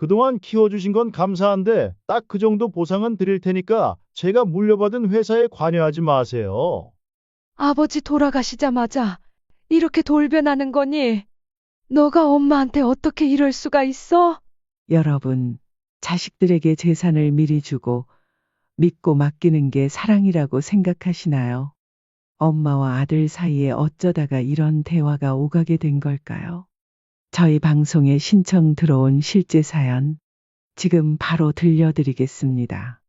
그동안 키워주신 건 감사한데 딱 그 정도 보상은 드릴 테니까 제가 물려받은 회사에 관여하지 마세요. 아버지 돌아가시자마자 이렇게 돌변하는 거니? 너가 엄마한테 어떻게 이럴 수가 있어? 여러분, 자식들에게 재산을 미리 주고 믿고 맡기는 게 사랑이라고 생각하시나요? 엄마와 아들 사이에 어쩌다가 이런 대화가 오가게 된 걸까요? 저희 방송에 신청 들어온 실제 사연 지금 바로 들려드리겠습니다.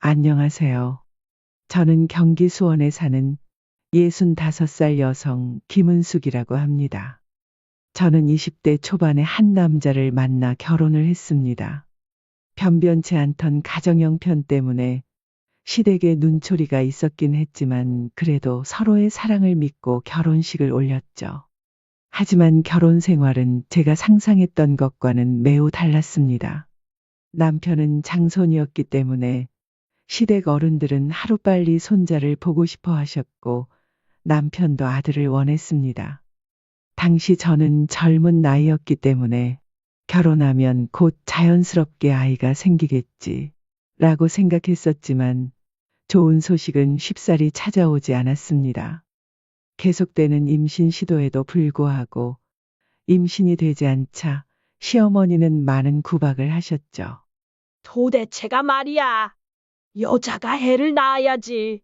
안녕하세요. 저는 경기 수원에 사는 65살 여성 김은숙이라고 합니다. 저는 20대 초반에 한 남자를 만나 결혼을 했습니다. 변변치 않던 가정 형편 때문에 시댁에 눈초리가 있었긴 했지만 그래도 서로의 사랑을 믿고 결혼식을 올렸죠. 하지만 결혼 생활은 제가 상상했던 것과는 매우 달랐습니다. 남편은 장손이었기 때문에 시댁 어른들은 하루빨리 손자를 보고 싶어 하셨고 남편도 아들을 원했습니다. 당시 저는 젊은 나이였기 때문에 결혼하면 곧 자연스럽게 아이가 생기겠지 라고 생각했었지만 좋은 소식은 쉽사리 찾아오지 않았습니다. 계속되는 임신 시도에도 불구하고 임신이 되지 않자 시어머니는 많은 구박을 하셨죠. 도대체가 말이야. 여자가 애를 낳아야지.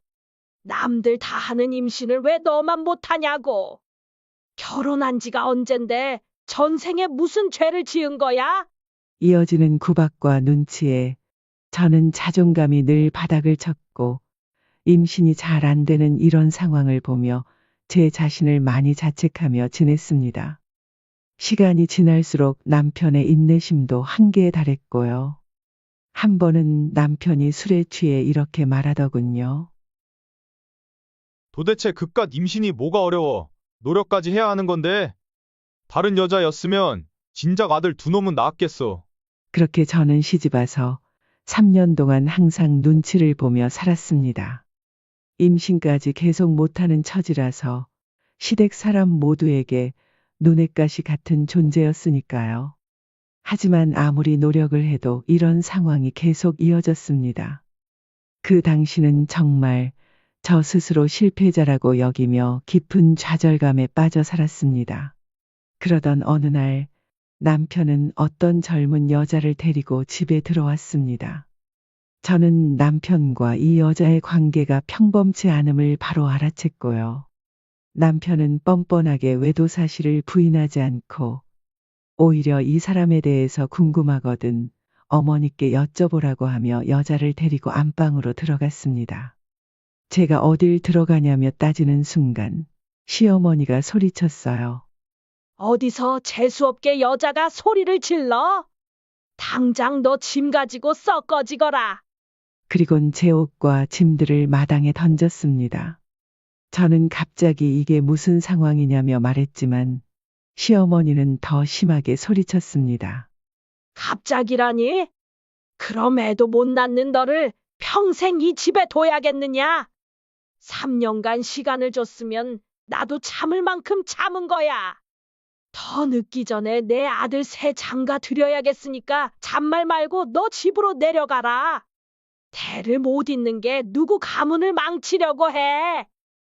남들 다 하는 임신을 왜 너만 못하냐고. 결혼한 지가 언젠데 전생에 무슨 죄를 지은 거야? 이어지는 구박과 눈치에 저는 자존감이 늘 바닥을 쳤고 임신이 잘 안 되는 이런 상황을 보며 제 자신을 많이 자책하며 지냈습니다. 시간이 지날수록 남편의 인내심도 한계에 달했고요. 한 번은 남편이 술에 취해 이렇게 말하더군요. 도대체 그깟 임신이 뭐가 어려워. 노력까지 해야 하는 건데. 다른 여자였으면 진작 아들 두 놈은 낳았겠어. 그렇게 저는 시집와서 3년 동안 항상 눈치를 보며 살았습니다. 임신까지 계속 못하는 처지라서 시댁 사람 모두에게 눈엣가시 같은 존재였으니까요. 하지만 아무리 노력을 해도 이런 상황이 계속 이어졌습니다. 그 당시는 정말 저 스스로 실패자라고 여기며 깊은 좌절감에 빠져 살았습니다. 그러던 어느 날 남편은 어떤 젊은 여자를 데리고 집에 들어왔습니다. 저는 남편과 이 여자의 관계가 평범치 않음을 바로 알아챘고요. 남편은 뻔뻔하게 외도 사실을 부인하지 않고 오히려 이 사람에 대해서 궁금하거든 어머니께 여쭤보라고 하며 여자를 데리고 안방으로 들어갔습니다. 제가 어딜 들어가냐며 따지는 순간 시어머니가 소리쳤어요. 어디서 재수없게 여자가 소리를 질러? 당장 너 짐 가지고 썩 꺼지거라. 그리곤 제 옷과 짐들을 마당에 던졌습니다. 저는 갑자기 이게 무슨 상황이냐며 말했지만 시어머니는 더 심하게 소리쳤습니다. 갑자기라니? 그럼 애도 못 낳는 너를 평생 이 집에 둬야겠느냐? 3년간 시간을 줬으면 나도 참을 만큼 참은 거야. 더 늦기 전에 내 아들 새 장가 드려야겠으니까 잔말 말고 너 집으로 내려가라. 대를 못 잇는 게 누구 가문을 망치려고 해.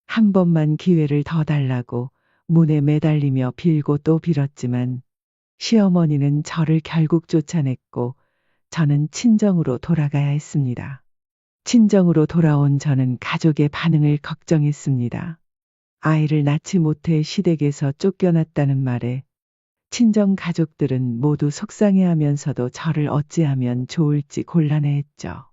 한 번만 기회를 더 달라고 문에 매달리며 빌고 또 빌었지만 시어머니는 저를 결국 쫓아냈고 저는 친정으로 돌아가야 했습니다. 친정으로 돌아온 저는 가족의 반응을 걱정했습니다. 아이를 낳지 못해 시댁에서 쫓겨났다는 말에 친정 가족들은 모두 속상해 하면서도 저를 어찌하면 좋을지 곤란해했죠.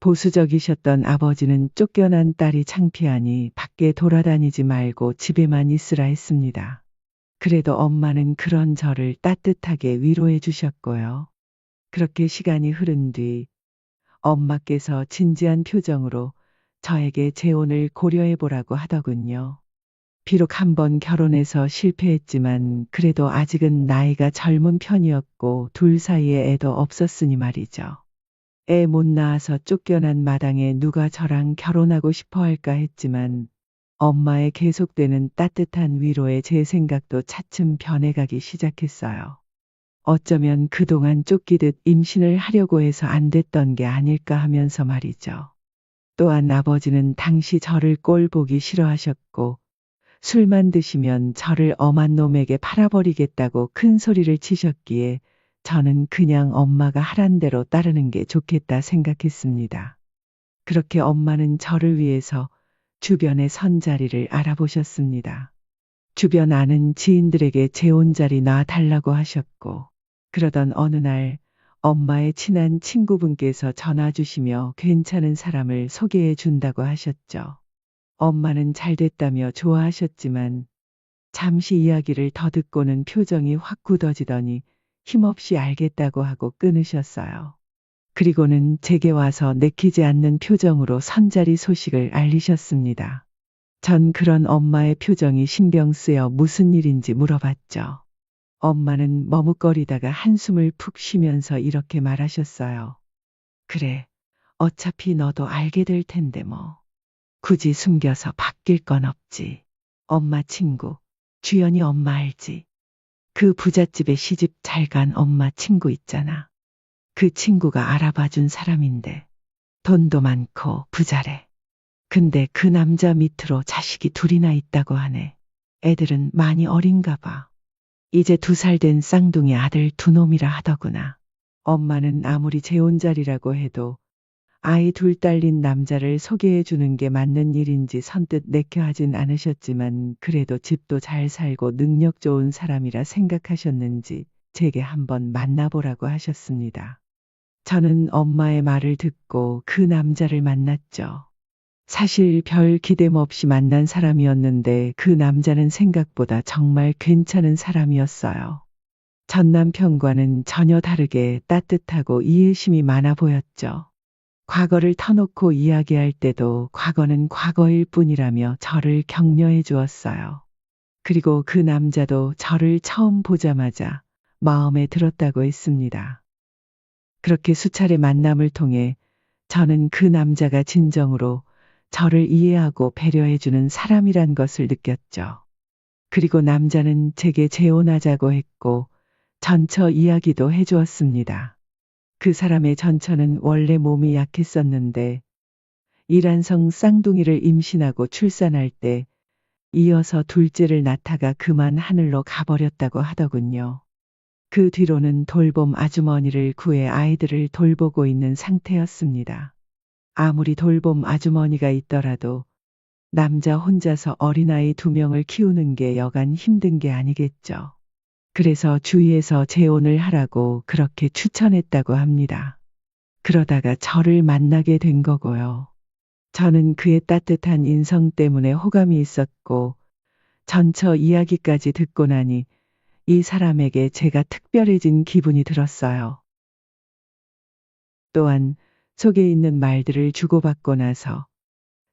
보수적이셨던 아버지는 쫓겨난 딸이 창피하니 밖에 돌아다니지 말고 집에만 있으라 했습니다. 그래도 엄마는 그런 저를 따뜻하게 위로해 주셨고요. 그렇게 시간이 흐른 뒤 엄마께서 진지한 표정으로 저에게 재혼을 고려해 보라고 하더군요. 비록 한 번 결혼해서 실패했지만 그래도 아직은 나이가 젊은 편이었고 둘 사이에 애도 없었으니 말이죠. 애 못 낳아서 쫓겨난 마당에 누가 저랑 결혼하고 싶어 할까 했지만 엄마의 계속되는 따뜻한 위로에 제 생각도 차츰 변해가기 시작했어요. 어쩌면 그동안 쫓기듯 임신을 하려고 해서 안 됐던 게 아닐까 하면서 말이죠. 또한 아버지는 당시 저를 꼴 보기 싫어하셨고, 술만 드시면 저를 엄한 놈에게 팔아버리겠다고 큰 소리를 치셨기에 저는 그냥 엄마가 하란 대로 따르는 게 좋겠다 생각했습니다. 그렇게 엄마는 저를 위해서 주변의 선자리를 알아보셨습니다. 주변 아는 지인들에게 재혼 자리 놔달라고 하셨고, 그러던 어느 날 엄마의 친한 친구분께서 전화 주시며 괜찮은 사람을 소개해 준다고 하셨죠. 엄마는 잘 됐다며 좋아하셨지만 잠시 이야기를 더 듣고는 표정이 확 굳어지더니 힘없이 알겠다고 하고 끊으셨어요. 그리고는 제게 와서 내키지 않는 표정으로 선자리 소식을 알리셨습니다. 전 그런 엄마의 표정이 신경 쓰여 무슨 일인지 물어봤죠. 엄마는 머뭇거리다가 한숨을 푹 쉬면서 이렇게 말하셨어요. 그래, 어차피 너도 알게 될 텐데 뭐. 굳이 숨겨서 바뀔 건 없지. 엄마 친구, 주연이 엄마 알지? 그 부잣집에 시집 잘 간 엄마 친구 있잖아. 그 친구가 알아봐 준 사람인데 돈도 많고 부자래. 근데 그 남자 밑으로 자식이 둘이나 있다고 하네. 애들은 많이 어린가 봐. 이제 두 살 된 쌍둥이 아들 두 놈이라 하더구나. 엄마는 아무리 재혼자리라고 해도 아이 둘 딸린 남자를 소개해 주는 게 맞는 일인지 선뜻 내켜 하진 않으셨지만 그래도 집도 잘 살고 능력 좋은 사람이라 생각하셨는지 제게 한번 만나보라고 하셨습니다. 저는 엄마의 말을 듣고 그 남자를 만났죠. 사실 별 기대 없이 만난 사람이었는데 그 남자는 생각보다 정말 괜찮은 사람이었어요. 전 남편과는 전혀 다르게 따뜻하고 이해심이 많아 보였죠. 과거를 터놓고 이야기할 때도 과거는 과거일 뿐이라며 저를 격려해 주었어요. 그리고 그 남자도 저를 처음 보자마자 마음에 들었다고 했습니다. 그렇게 수차례 만남을 통해 저는 그 남자가 진정으로 저를 이해하고 배려해주는 사람이란 것을 느꼈죠. 그리고 남자는 제게 재혼하자고 했고 전처 이야기도 해주었습니다. 그 사람의 전처는 원래 몸이 약했었는데 이란성 쌍둥이를 임신하고 출산할 때 이어서 둘째를 낳다가 그만 하늘로 가버렸다고 하더군요. 그 뒤로는 돌봄 아주머니를 구해 아이들을 돌보고 있는 상태였습니다. 아무리 돌봄 아주머니가 있더라도 남자 혼자서 어린아이 두 명을 키우는 게 여간 힘든 게 아니겠죠. 그래서 주위에서 재혼을 하라고 그렇게 추천했다고 합니다. 그러다가 저를 만나게 된 거고요. 저는 그의 따뜻한 인성 때문에 호감이 있었고 전처 이야기까지 듣고 나니 이 사람에게 제가 특별해진 기분이 들었어요. 또한 속에 있는 말들을 주고받고 나서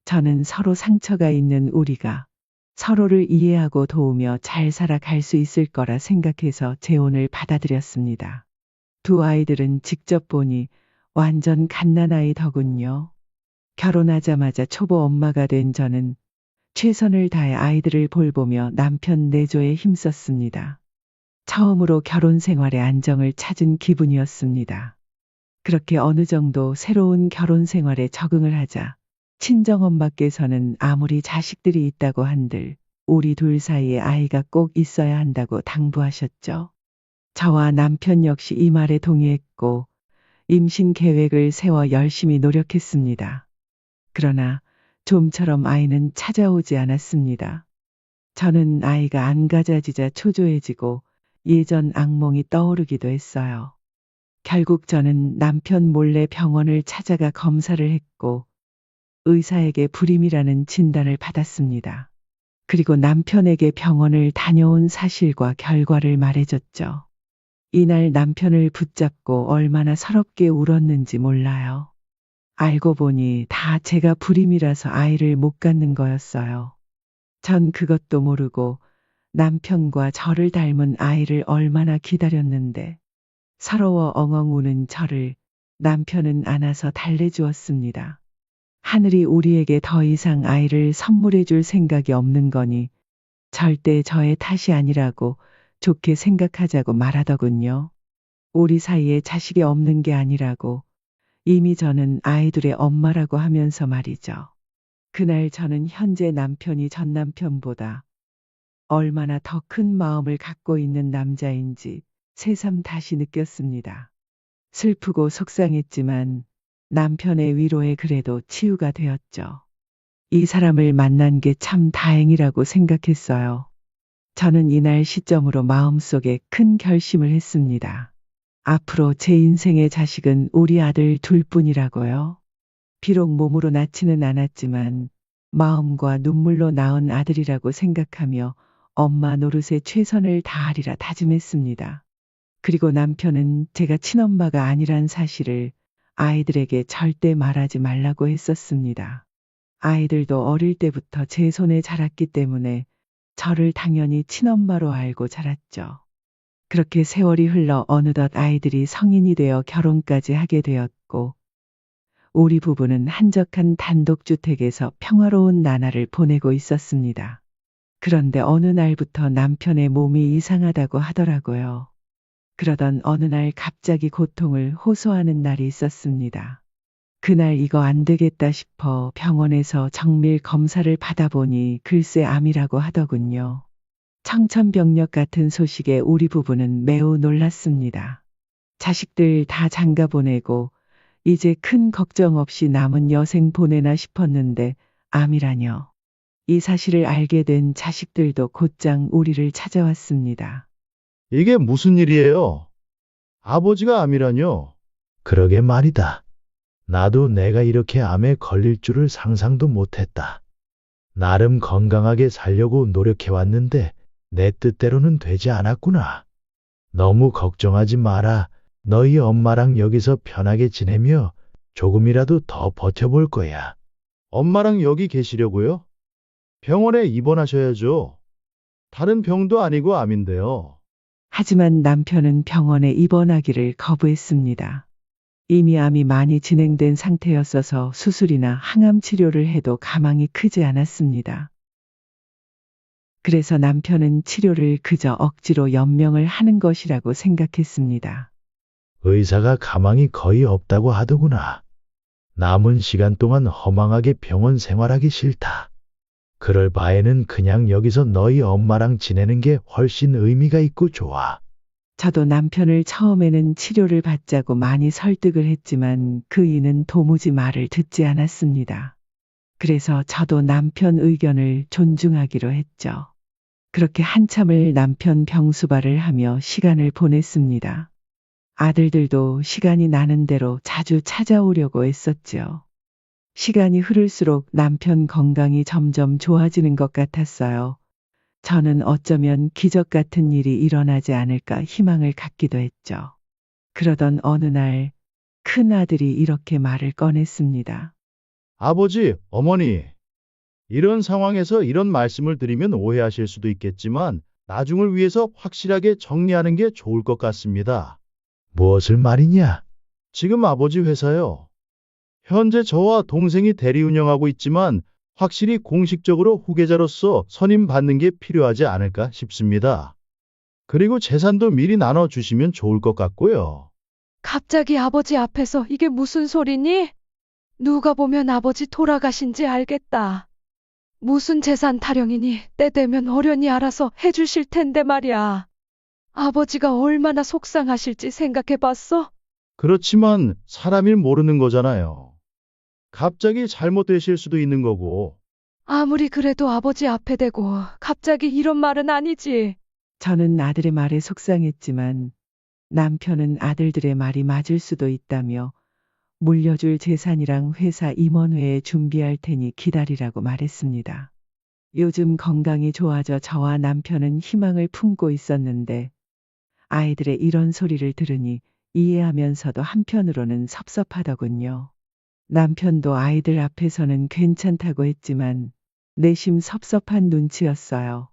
저는 서로 상처가 있는 우리가 서로를 이해하고 도우며 잘 살아갈 수 있을 거라 생각해서 재혼을 받아들였습니다. 두 아이들은 직접 보니 완전 갓난아이더군요. 결혼하자마자 초보 엄마가 된 저는 최선을 다해 아이들을 볼보며 남편 내조에 힘썼습니다. 처음으로 결혼 생활의 안정을 찾은 기분이었습니다. 그렇게 어느 정도 새로운 결혼 생활에 적응을 하자 친정엄마께서는 아무리 자식들이 있다고 한들 우리 둘 사이에 아이가 꼭 있어야 한다고 당부하셨죠. 저와 남편 역시 이 말에 동의했고 임신 계획을 세워 열심히 노력했습니다. 그러나 좀처럼 아이는 찾아오지 않았습니다. 저는 아이가 안 가자지자 초조해지고 예전 악몽이 떠오르기도 했어요. 결국 저는 남편 몰래 병원을 찾아가 검사를 했고 의사에게 불임이라는 진단을 받았습니다. 그리고 남편에게 병원을 다녀온 사실과 결과를 말해줬죠. 이날 남편을 붙잡고 얼마나 서럽게 울었는지 몰라요. 알고 보니 다 제가 불임이라서 아이를 못 갖는 거였어요. 전 그것도 모르고 남편과 저를 닮은 아이를 얼마나 기다렸는데 서러워 엉엉 우는 저를 남편은 안아서 달래주었습니다. 하늘이 우리에게 더 이상 아이를 선물해 줄 생각이 없는 거니 절대 저의 탓이 아니라고 좋게 생각하자고 말하더군요. 우리 사이에 자식이 없는 게 아니라고 이미 저는 아이들의 엄마라고 하면서 말이죠. 그날 저는 현재 남편이 전 남편보다 얼마나 더 큰 마음을 갖고 있는 남자인지 새삼 다시 느꼈습니다. 슬프고 속상했지만 남편의 위로에 그래도 치유가 되었죠. 이 사람을 만난 게 참 다행이라고 생각했어요. 저는 이날 시점으로 마음속에 큰 결심을 했습니다. 앞으로 제 인생의 자식은 우리 아들 둘 뿐이라고요. 비록 몸으로 낳지는 않았지만 마음과 눈물로 낳은 아들이라고 생각하며 엄마 노릇에 최선을 다하리라 다짐했습니다. 그리고 남편은 제가 친엄마가 아니란 사실을 아이들에게 절대 말하지 말라고 했었습니다. 아이들도 어릴 때부터 제 손에 자랐기 때문에 저를 당연히 친엄마로 알고 자랐죠. 그렇게 세월이 흘러 어느덧 아이들이 성인이 되어 결혼까지 하게 되었고, 우리 부부는 한적한 단독주택에서 평화로운 나날을 보내고 있었습니다. 그런데 어느 날부터 남편의 몸이 이상하다고 하더라고요. 그러던 어느 날 갑자기 고통을 호소하는 날이 있었습니다. 그날 이거 안 되겠다 싶어 병원에서 정밀 검사를 받아보니 글쎄 암이라고 하더군요. 청천벽력 같은 소식에 우리 부부는 매우 놀랐습니다. 자식들 다 장가 보내고 이제 큰 걱정 없이 남은 여생 보내나 싶었는데 암이라뇨. 이 사실을 알게 된 자식들도 곧장 우리를 찾아왔습니다. 이게 무슨 일이에요? 아버지가 암이라뇨? 그러게 말이다. 나도 내가 이렇게 암에 걸릴 줄을 상상도 못했다. 나름 건강하게 살려고 노력해왔는데 내 뜻대로는 되지 않았구나. 너무 걱정하지 마라. 너희 엄마랑 여기서 편하게 지내며 조금이라도 더 버텨볼 거야. 엄마랑 여기 계시려고요? 병원에 입원하셔야죠. 다른 병도 아니고 암인데요. 하지만 남편은 병원에 입원하기를 거부했습니다. 이미 암이 많이 진행된 상태였어서 수술이나 항암 치료를 해도 가망이 크지 않았습니다. 그래서 남편은 치료를 그저 억지로 연명을 하는 것이라고 생각했습니다. 의사가 가망이 거의 없다고 하더구나. 남은 시간 동안 허망하게 병원 생활하기 싫다. 그럴 바에는 그냥 여기서 너희 엄마랑 지내는 게 훨씬 의미가 있고 좋아. 저도 남편을 처음에는 치료를 받자고 많이 설득을 했지만 그 이는 도무지 말을 듣지 않았습니다. 그래서 저도 남편 의견을 존중하기로 했죠. 그렇게 한참을 남편 병수발을 하며 시간을 보냈습니다. 아들들도 시간이 나는 대로 자주 찾아오려고 했었죠. 시간이 흐를수록 남편 건강이 점점 좋아지는 것 같았어요. 저는 어쩌면 기적 같은 일이 일어나지 않을까 희망을 갖기도 했죠. 그러던 어느 날, 큰 아들이 이렇게 말을 꺼냈습니다. 아버지, 어머니. 이런 상황에서 이런 말씀을 드리면 오해하실 수도 있겠지만 나중을 위해서 확실하게 정리하는 게 좋을 것 같습니다. 무엇을 말이냐? 지금 아버지 회사요. 현재 저와 동생이 대리 운영하고 있지만 확실히 공식적으로 후계자로서 선임 받는 게 필요하지 않을까 싶습니다. 그리고 재산도 미리 나눠주시면 좋을 것 같고요. 갑자기 아버지 앞에서 이게 무슨 소리니? 누가 보면 아버지 돌아가신지 알겠다. 무슨 재산 타령이니 때 되면 어련히 알아서 해주실 텐데 말이야. 아버지가 얼마나 속상하실지 생각해 봤어? 그렇지만 사람일 모르는 거잖아요. 갑자기 잘못되실 수도 있는 거고. 아무리 그래도 아버지 앞에 대고 갑자기 이런 말은 아니지. 저는 아들의 말에 속상했지만 남편은 아들들의 말이 맞을 수도 있다며 물려줄 재산이랑 회사 임원회에 준비할 테니 기다리라고 말했습니다. 요즘 건강이 좋아져 저와 남편은 희망을 품고 있었는데 아이들의 이런 소리를 들으니 이해하면서도 한편으로는 섭섭하더군요. 남편도 아이들 앞에서는 괜찮다고 했지만 내심 섭섭한 눈치였어요.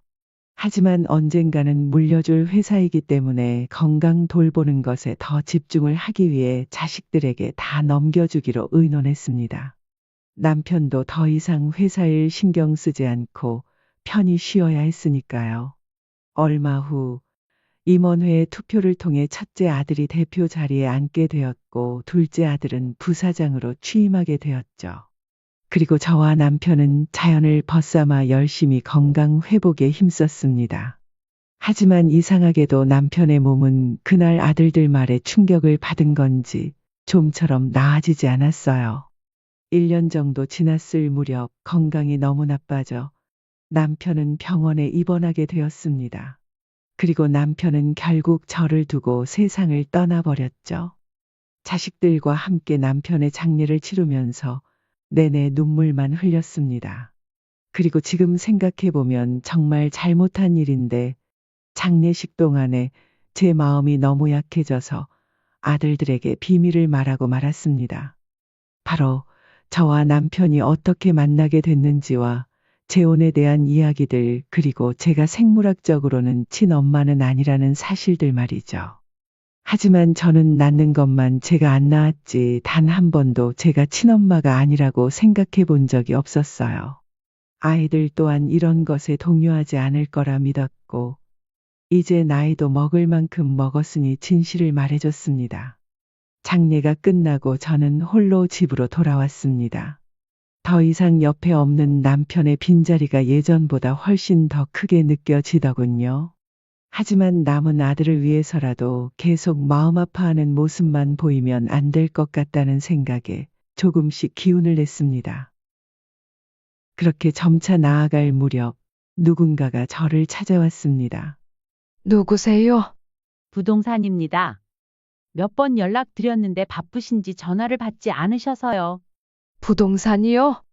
하지만 언젠가는 물려줄 회사이기 때문에 건강 돌보는 것에 더 집중을 하기 위해 자식들에게 다 넘겨주기로 의논했습니다. 남편도 더 이상 회사 일 신경 쓰지 않고 편히 쉬어야 했으니까요. 얼마 후 임원회의 투표를 통해 첫째 아들이 대표 자리에 앉게 되었고 둘째 아들은 부사장으로 취임하게 되었죠. 그리고 저와 남편은 자연을 벗삼아 열심히 건강 회복에 힘썼습니다. 하지만 이상하게도 남편의 몸은 그날 아들들 말에 충격을 받은 건지 좀처럼 나아지지 않았어요. 1년 정도 지났을 무렵 건강이 너무 나빠져 남편은 병원에 입원하게 되었습니다. 그리고 남편은 결국 저를 두고 세상을 떠나버렸죠. 자식들과 함께 남편의 장례를 치르면서 내내 눈물만 흘렸습니다. 그리고 지금 생각해보면 정말 잘못한 일인데 장례식 동안에 제 마음이 너무 약해져서 아들들에게 비밀을 말하고 말았습니다. 바로 저와 남편이 어떻게 만나게 됐는지와 재혼에 대한 이야기들 그리고 제가 생물학적으로는 친엄마는 아니라는 사실들 말이죠. 하지만 저는 낳는 것만 제가 안 낳았지 단 한 번도 제가 친엄마가 아니라고 생각해 본 적이 없었어요. 아이들 또한 이런 것에 동요하지 않을 거라 믿었고, 이제 나이도 먹을 만큼 먹었으니 진실을 말해줬습니다. 장례가 끝나고 저는 홀로 집으로 돌아왔습니다. 더 이상 옆에 없는 남편의 빈자리가 예전보다 훨씬 더 크게 느껴지더군요. 하지만 남은 아들을 위해서라도 계속 마음 아파하는 모습만 보이면 안 될 것 같다는 생각에 조금씩 기운을 냈습니다. 그렇게 점차 나아갈 무렵 누군가가 저를 찾아왔습니다. 누구세요? 부동산입니다. 몇 번 연락드렸는데 바쁘신지 전화를 받지 않으셔서요. 부동산이요?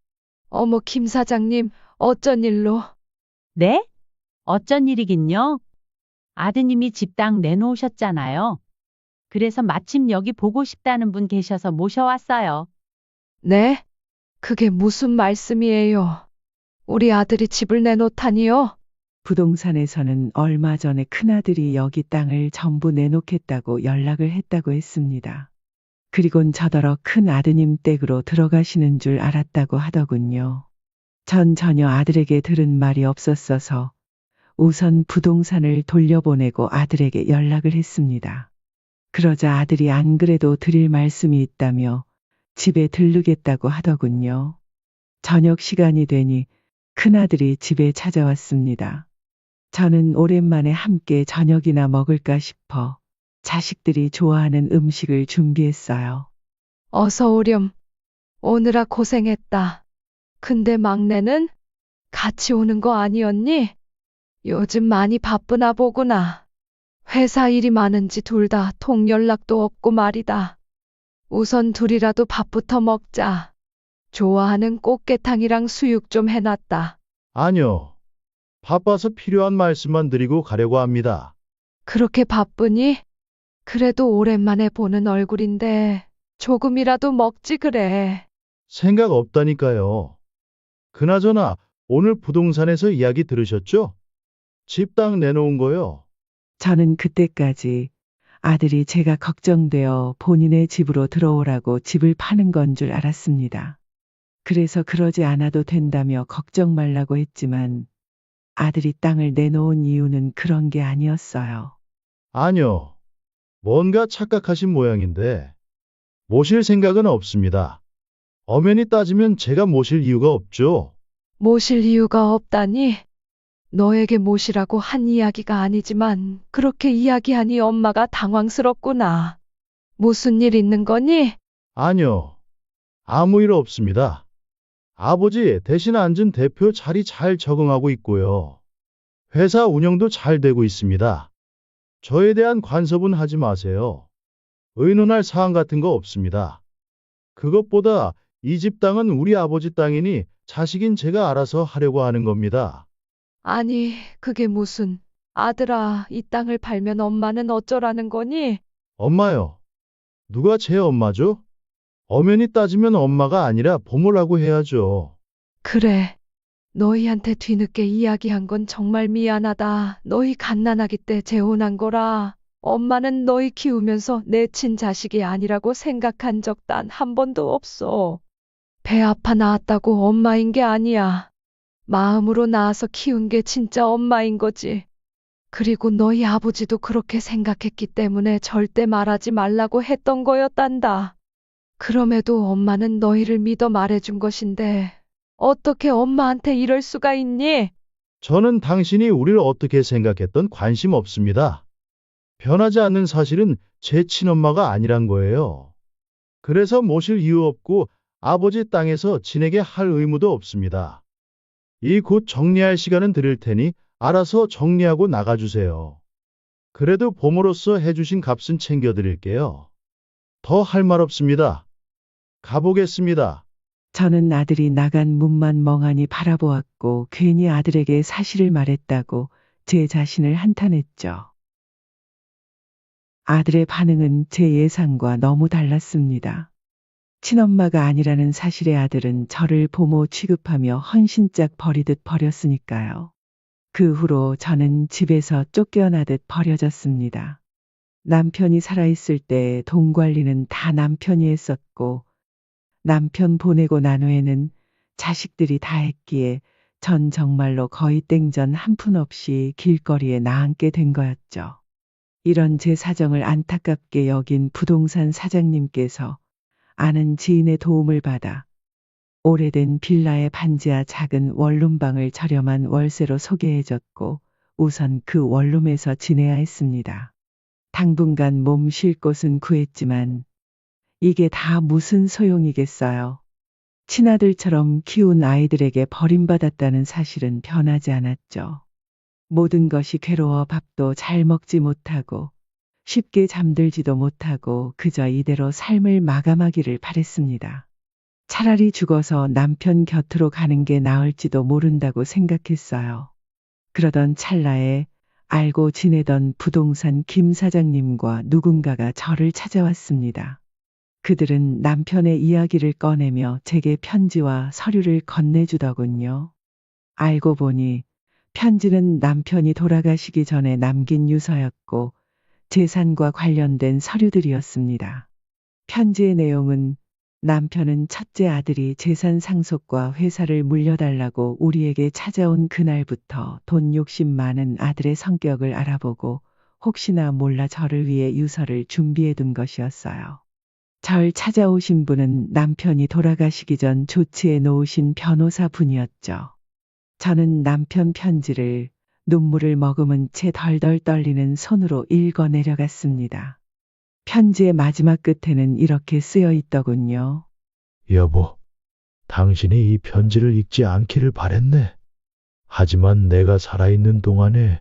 어머, 김 사장님, 어쩐 일로? 네? 어쩐 일이긴요? 아드님이 집땅 내놓으셨잖아요. 그래서 마침 여기 보고 싶다는 분 계셔서 모셔왔어요. 네? 그게 무슨 말씀이에요? 우리 아들이 집을 내놓다니요? 부동산에서는 얼마 전에 큰아들이 여기 땅을 전부 내놓겠다고 연락을 했다고 했습니다. 그리곤 저더러 큰 아드님 댁으로 들어가시는 줄 알았다고 하더군요. 전 전혀 아들에게 들은 말이 없었어서 우선 부동산을 돌려보내고 아들에게 연락을 했습니다. 그러자 아들이 안 그래도 드릴 말씀이 있다며 집에 들르겠다고 하더군요. 저녁 시간이 되니 큰아들이 집에 찾아왔습니다. 저는 오랜만에 함께 저녁이나 먹을까 싶어 자식들이 좋아하는 음식을 준비했어요. 어서 오렴. 오느라 고생했다. 근데 막내는 같이 오는 거 아니었니? 요즘 많이 바쁘나 보구나. 회사 일이 많은지 둘 다 통연락도 없고 말이다. 우선 둘이라도 밥부터 먹자. 좋아하는 꽃게탕이랑 수육 좀 해놨다. 아니요. 바빠서 필요한 말씀만 드리고 가려고 합니다. 그렇게 바쁘니? 그래도 오랜만에 보는 얼굴인데 조금이라도 먹지 그래. 생각 없다니까요. 그나저나 오늘 부동산에서 이야기 들으셨죠? 집 땅 내놓은 거요. 저는 그때까지 아들이 제가 걱정되어 본인의 집으로 들어오라고 집을 파는 건 줄 알았습니다. 그래서 그러지 않아도 된다며 걱정 말라고 했지만 아들이 땅을 내놓은 이유는 그런 게 아니었어요. 아니요. 뭔가 착각하신 모양인데 모실 생각은 없습니다. 엄연히 따지면 제가 모실 이유가 없죠. 모실 이유가 없다니? 너에게 모시라고 한 이야기가 아니지만 그렇게 이야기하니 엄마가 당황스럽구나. 무슨 일 있는 거니? 아니요. 아무 일 없습니다. 아버지 대신 앉은 대표 자리 잘 적응하고 있고요. 회사 운영도 잘 되고 있습니다. 저에 대한 관섭은 하지 마세요. 의논할 사항 같은 거 없습니다. 그것보다 이 집 땅은 우리 아버지 땅이니 자식인 제가 알아서 하려고 하는 겁니다. 아니, 그게 무슨, 아들아, 이 땅을 팔면 엄마는 어쩌라는 거니? 엄마요. 누가 제 엄마죠? 엄연히 따지면 엄마가 아니라 보모라고 해야죠. 그래. 너희한테 뒤늦게 이야기한 건 정말 미안하다. 너희 갓난아기 때 재혼한 거라. 엄마는 너희 키우면서 내 친자식이 아니라고 생각한 적 단 한 번도 없어. 배 아파 낳았다고 엄마인 게 아니야. 마음으로 낳아서 키운 게 진짜 엄마인 거지. 그리고 너희 아버지도 그렇게 생각했기 때문에 절대 말하지 말라고 했던 거였단다. 그럼에도 엄마는 너희를 믿어 말해준 것인데, 어떻게 엄마한테 이럴 수가 있니? 저는 당신이 우리를 어떻게 생각했던 관심 없습니다. 변하지 않는 사실은 제 친엄마가 아니란 거예요. 그래서 모실 이유 없고 아버지 땅에서 지내게 할 의무도 없습니다. 이 곧 정리할 시간은 드릴 테니 알아서 정리하고 나가주세요. 그래도 봄으로서 해주신 값은 챙겨드릴게요. 더 할 말 없습니다. 가보겠습니다. 저는 아들이 나간 문만 멍하니 바라보았고 괜히 아들에게 사실을 말했다고 제 자신을 한탄했죠. 아들의 반응은 제 예상과 너무 달랐습니다. 친엄마가 아니라는 사실의 아들은 저를 보모 취급하며 헌신짝 버리듯 버렸으니까요. 그 후로 저는 집에서 쫓겨나듯 버려졌습니다. 남편이 살아있을 때 돈 관리는 다 남편이 했었고, 남편 보내고 난 후에는 자식들이 다 했기에 전 정말로 거의 땡전 한 푼 없이 길거리에 나앉게 된 거였죠. 이런 제 사정을 안타깝게 여긴 부동산 사장님께서 아는 지인의 도움을 받아 오래된 빌라의 반지하 작은 원룸방을 저렴한 월세로 소개해줬고 우선 그 원룸에서 지내야 했습니다. 당분간 몸 쉴 곳은 구했지만 이게 다 무슨 소용이겠어요. 친아들처럼 키운 아이들에게 버림받았다는 사실은 변하지 않았죠. 모든 것이 괴로워 밥도 잘 먹지 못하고 쉽게 잠들지도 못하고 그저 이대로 삶을 마감하기를 바랬습니다. 차라리 죽어서 남편 곁으로 가는 게 나을지도 모른다고 생각했어요. 그러던 찰나에 알고 지내던 부동산 김 사장님과 누군가가 저를 찾아왔습니다. 그들은 남편의 이야기를 꺼내며 제게 편지와 서류를 건네주더군요. 알고 보니 편지는 남편이 돌아가시기 전에 남긴 유서였고 재산과 관련된 서류들이었습니다. 편지의 내용은 남편은 첫째 아들이 재산 상속과 회사를 물려달라고 우리에게 찾아온 그날부터 돈 욕심 많은 아들의 성격을 알아보고 혹시나 몰라 저를 위해 유서를 준비해 둔 것이었어요. 절 찾아오신 분은 남편이 돌아가시기 전 조치해 놓으신 변호사 분이었죠. 저는 남편 편지를 눈물을 머금은 채 덜덜 떨리는 손으로 읽어 내려갔습니다. 편지의 마지막 끝에는 이렇게 쓰여 있더군요. 여보, 당신이 이 편지를 읽지 않기를 바랬네. 하지만 내가 살아있는 동안에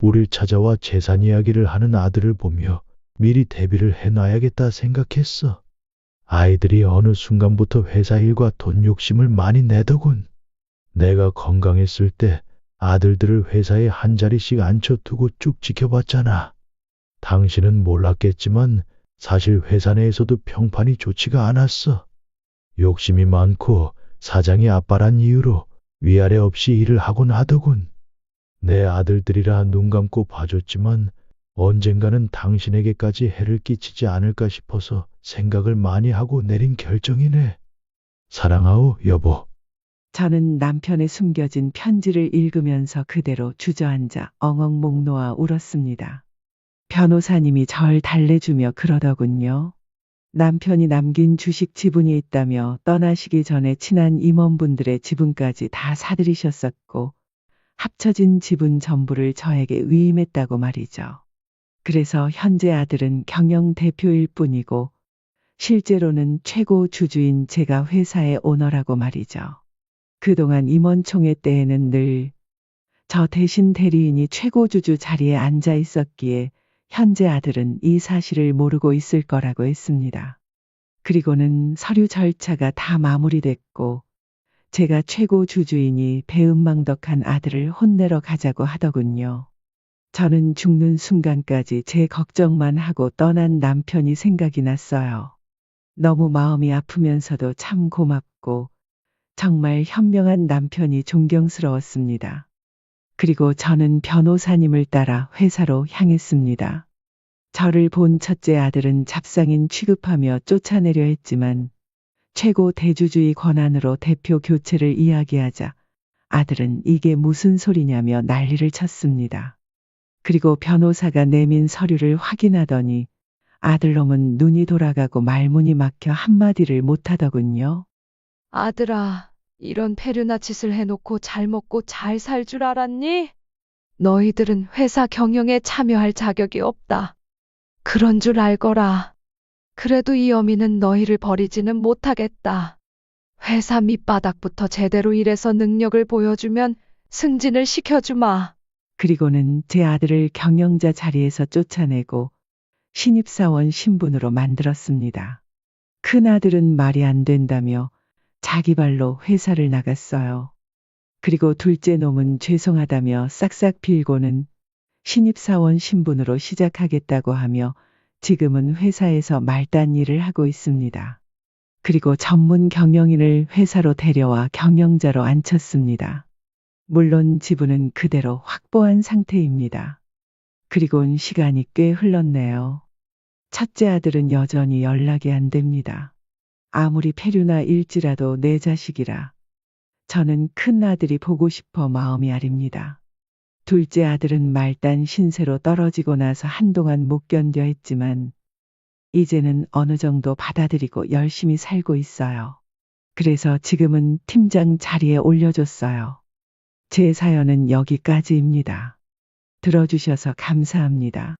우릴 찾아와 재산 이야기를 하는 아들을 보며 미리 대비를 해놔야겠다 생각했어. 아이들이 어느 순간부터 회사 일과 돈 욕심을 많이 내더군. 내가 건강했을 때 아들들을 회사에 한 자리씩 앉혀두고 쭉 지켜봤잖아. 당신은 몰랐겠지만 사실 회사 내에서도 평판이 좋지가 않았어. 욕심이 많고 사장이 아빠란 이유로 위아래 없이 일을 하곤 하더군. 내 아들들이라 눈 감고 봐줬지만 언젠가는 당신에게까지 해를 끼치지 않을까 싶어서 생각을 많이 하고 내린 결정이네. 사랑하오, 여보. 저는 남편의 숨겨진 편지를 읽으면서 그대로 주저앉아 엉엉 목 놓아 울었습니다. 변호사님이 절 달래주며 그러더군요. 남편이 남긴 주식 지분이 있다며 떠나시기 전에 친한 임원분들의 지분까지 다 사들이셨었고 합쳐진 지분 전부를 저에게 위임했다고 말이죠. 그래서 현재 아들은 경영 대표일 뿐이고 실제로는 최고 주주인 제가 회사의 오너라고 말이죠. 그동안 임원총회 때에는 늘 저 대신 대리인이 최고 주주 자리에 앉아 있었기에 현재 아들은 이 사실을 모르고 있을 거라고 했습니다. 그리고는 서류 절차가 다 마무리됐고 제가 최고 주주이니 배은망덕한 아들을 혼내러 가자고 하더군요. 저는 죽는 순간까지 제 걱정만 하고 떠난 남편이 생각이 났어요. 너무 마음이 아프면서도 참 고맙고 정말 현명한 남편이 존경스러웠습니다. 그리고 저는 변호사님을 따라 회사로 향했습니다. 저를 본 첫째 아들은 잡상인 취급하며 쫓아내려 했지만 최고 대주주의 권한으로 대표 교체를 이야기하자 아들은 이게 무슨 소리냐며 난리를 쳤습니다. 그리고 변호사가 내민 서류를 확인하더니 아들놈은 눈이 돌아가고 말문이 막혀 한마디를 못하더군요. 아들아, 이런 페류나 짓을 해놓고 잘 먹고 잘 살 줄 알았니? 너희들은 회사 경영에 참여할 자격이 없다. 그런 줄 알거라. 그래도 이 어미는 너희를 버리지는 못하겠다. 회사 밑바닥부터 제대로 일해서 능력을 보여주면 승진을 시켜주마. 그리고는 제 아들을 경영자 자리에서 쫓아내고 신입사원 신분으로 만들었습니다. 큰 아들은 말이 안 된다며 자기 발로 회사를 나갔어요. 그리고 둘째 놈은 죄송하다며 싹싹 빌고는 신입사원 신분으로 시작하겠다고 하며 지금은 회사에서 말단 일을 하고 있습니다. 그리고 전문 경영인을 회사로 데려와 경영자로 앉혔습니다. 물론 지분은 그대로 확보한 상태입니다. 그리곤 시간이 꽤 흘렀네요. 첫째 아들은 여전히 연락이 안 됩니다. 아무리 폐류나 일지라도 내 자식이라. 저는 큰 아들이 보고 싶어 마음이 아립니다. 둘째 아들은 말단 신세로 떨어지고 나서 한동안 못 견뎌 했지만 이제는 어느 정도 받아들이고 열심히 살고 있어요. 그래서 지금은 팀장 자리에 올려줬어요. 제 사연은 여기까지입니다. 들어주셔서 감사합니다.